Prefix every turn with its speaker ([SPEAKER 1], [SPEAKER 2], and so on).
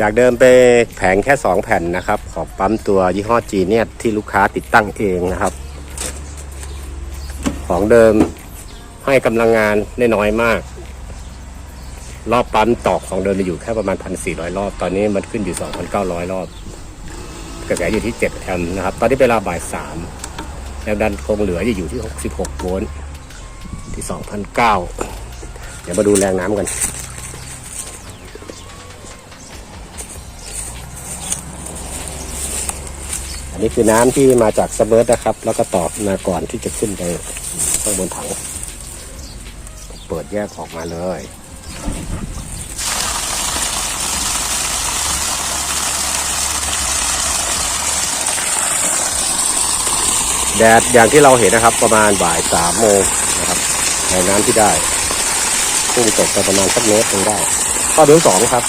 [SPEAKER 1] จากเดิมไปแผงแค่ 2 แผ่นนะครับ ของปั๊มตัวยี่ห้อจีเนี่ยที่ลูกค้าติดตั้งเองนะครับ ของเดิมให้กำลังงานได้น้อยมาก รอบปั๊มตอกของเดิมจะอยู่แค่ประมาณ 1,400 รอบ ตอนนี้มันขึ้นอยู่ 2,900 รอบ กระแสอยู่ที่ 7 แอมป์นะครับ ตอนนี้เป็นเวลาบ่าย3แรงดันคงเหลือจะอยู่ที่ 66 โวลต์ที่ 2,009 เดี๋ยวมาดูแรงน้ำกันอันนี้คือน้ำที่มาจากสเบิร์ตนะครับ แล้วก็ต่อมาก่อนที่จะขึ้นไปข้างบนถัง เปิดแยกออกมาเลย แดดอย่างที่เราเห็นนะครับ ประมาณบ่ายสามโมงนะครับแรงน้ำที่ได้พุ่งตกไปประมาณสักเมตรหนึงได้ ข้อดูสองครับ